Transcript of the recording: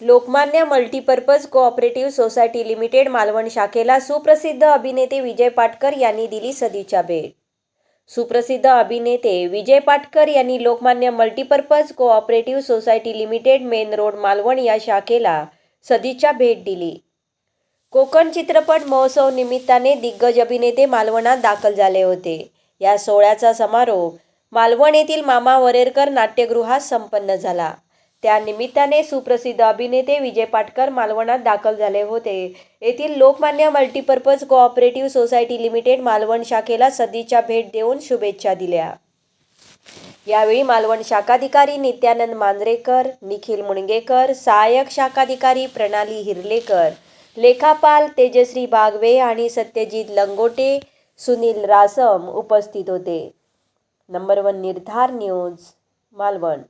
Lokmanya multipurpose cooperative society limited Malvan शाखेला सुप्रसिद्ध अभिनेते विजय पाटकर यांनी दिली सदीच्या भेट. सुप्रसिद्ध अभिनेते विजय पाटकर यांनी Lokmanya multipurpose cooperative society limited main road Malvan या शाखेला सदीच्या भेट दिली. कोकण चित्रपट महोत्सव निमित्ताने दिग्गज अभिनेते मालवणात दाखल झाले होते. या सोहळ्याचा समारोप मालवण येथील मामा वरेरकर नाट्यगृहात संपन्न झाला. त्या निमित्ताने सुप्रसिद्ध अभिनेते विजय पाटकर मालवणात दाखल झाले होते. येथील Lokmanya multipurpose cooperative society limited Malvan शाखेला सदीच्या भेट देऊन शुभेच्छा दिल्या. यावेळी मालवण शाखाधिकारी नित्यानंद मांजरेकर निखिल मुणगेकर सहाय्यक शाखाधिकारी प्रणाली हिरलेकर लेखापाल तेजश्री बागवे आणि सत्यजित लंगोटे सुनील रासम उपस्थित होते. Number one Nirdhar news Malvan.